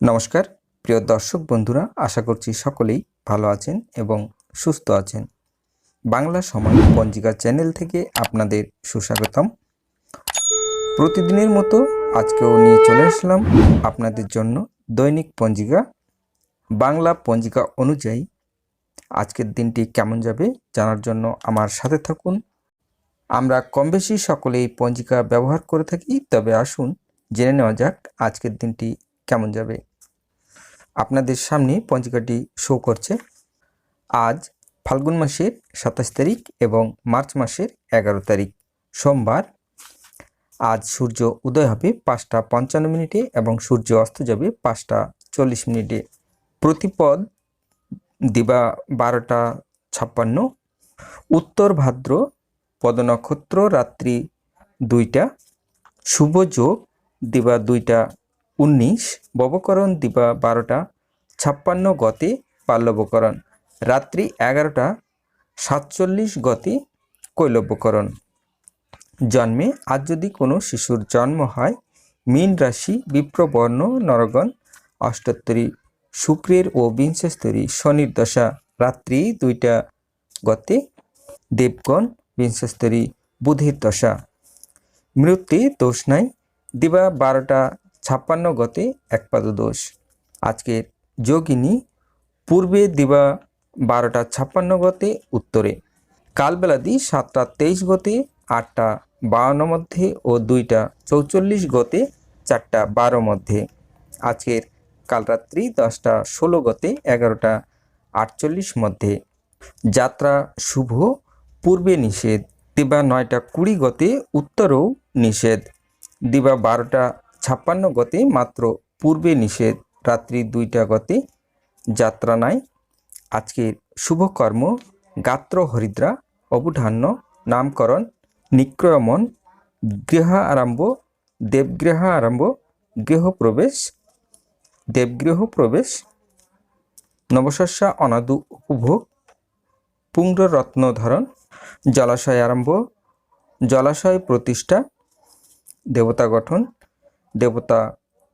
নমস্কার, প্রিয় দর্শক বন্ধুরা, আশা করছি সকলেই ভালো আছেন এবং সুস্থ আছেন। বাংলা সময় পঞ্জিকা চ্যানেল থেকে আপনাদের সুস্বাগতম। প্রতিদিনের মতো আজকেও নিয়ে চলে আসলাম আপনাদের জন্য দৈনিক পঞ্জিকা। বাংলা পঞ্জিকা অনুযায়ী আজকের দিনটি কেমন যাবে জানার জন্য আমার সাথে থাকুন। আমরা কম বেশি সকলেই পঞ্জিকা ব্যবহার করে থাকি, তবে আসুন জেনে নেওয়া যাক আজকের দিনটি কেমন যাবে। আপনাদের সামনে পঞ্জিকাটি শো করছে। আজ ফাল্গুন মাসের সাতাশ তারিখ এবং মার্চ মাসের এগারো তারিখ, সোমবার। আজ সূর্য উদয় হবে পাঁচটা পঞ্চান্ন মিনিটে এবং সূর্য অস্ত যাবে পাঁচটা চল্লিশ মিনিটে। প্রতিপদ দিবা বারোটা ছাপ্পান্ন। উত্তর ভাদ্র পদনক্ষত্র রাত্রি দুইটা। শুভ যোগ দিবা দুইটা উনিশ, ববকরণ দিবা বারোটা, ছাপ্পান্ন গতে, পাল্লবকরণ। রাত্রি এগারোটা, সাতচল্লিশ গতে, কৈলব্যকরণ। জন্মে আজ যদি কোনো শিশুর জন্ম হয়, মীন রাশি বিপ্রবর্ণ নরগণ, অষ্টোত্তরী, শুক্রের ও বিংশস্তরী শনির দশা। রাত্রি দুইটা গতে, দেবগণ, বিংশস্তরী বুধের দশা। মৃত্যু দোষ নাই, দিবা বারোটা ছাপ্পান্ন গতে একপাদ দোষ আজকের যোগিনী পূর্বে দিবা বারোটা ছাপ্পান্ন গতে উত্তরে, কালবেলাদি সাতটা তেইশ গতে আটটা বাউন্ন মধ্যে ও দুইটা চৌচল্লিশ গতে চারটা বারো মধ্যে। আজকের কালরাত্রি দশটা ষোলো গতে এগারোটা আটচল্লিশ মধ্যে। যাত্রা শুভ, পূর্বে নিষেধ, দিবা নয়টা কুড়ি গতে উত্তরেও নিষেধ, দিবা বারোটা ছাপ্পান্ন গতে মাত্র পূর্বে নিষেধ, রাত্রি দুইটা গতে, যাত্রা নাই। আজকের শুভকর্ম, গাত্র হরিদ্রা, অবধান্য, নামকরণ, নিক্রয়মন, গৃহ আরম্ভ, দেবগৃহ আরম্ভ গৃহপ্রবেশ দেবগৃহ প্রবেশ, নবশস্যা অনাদু উপভোগ পুঙ্গরত্ন ধারণ, জলাশয় আরম্ভ, জলাশয় প্রতিষ্ঠা, দেবতা গঠন দেবতা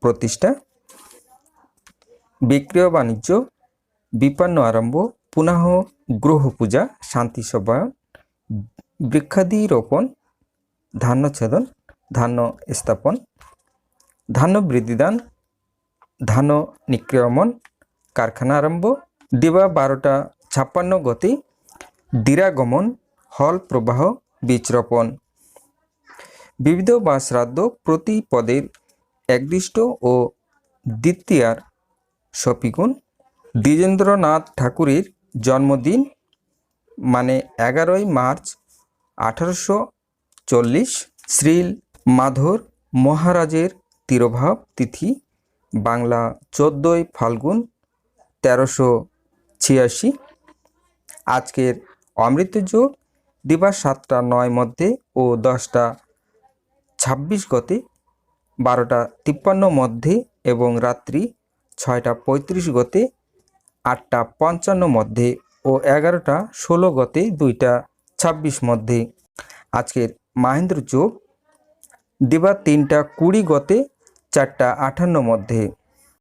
প্রতিষ্ঠা। বিক্রয় বাণিজ্য, বিপন্ন আরম্ভ পুনঃ গ্রহ পূজা, শান্তি সবায়ন বৃক্ষাদি রোপণ ধান্য ছেদন, ধান্য স্থাপন, ধান্য বৃদ্ধিদান, ধান্য নিক্রয়মন, কারখানা আরম্ভ, দিবা বারোটা ছাপ্পান্ন গতি, দিরাগমন, হল প্রবাহ বীজ রোপণ বিবিধ বা শ্রাদ্ধ প্রতি পদের একদিষ্ট ও দ্বিতীয়ার সপিগুণ। দ্বিজেন্দ্রনাথ ঠাকুরের জন্মদিন মানে এগারোই মার্চ আঠারোশো চল্লিশ, শ্রীল মাধর মহারাজের তিরোভাব তিথি, বাংলা চোদ্দোই ফাল্গুন তেরোশো ছিয়াশি। আজকের অমৃতযোগ দিবা সাতটা নয় মধ্যে ও দশটা ছাব্বিশ গতে বারোটা তিপ্পান্ন মধ্যে এবং রাত্রি ছয়টা পঁয়ত্রিশ গতে, আটটা পঞ্চান্ন মধ্যে ও এগারোটা ষোলো গতে, দুইটা ছাব্বিশ মধ্যে। আজকের মাহেন্দ্র চোখ দিবা তিনটা কুড়ি গতে, চারটা আটান্ন মধ্যে।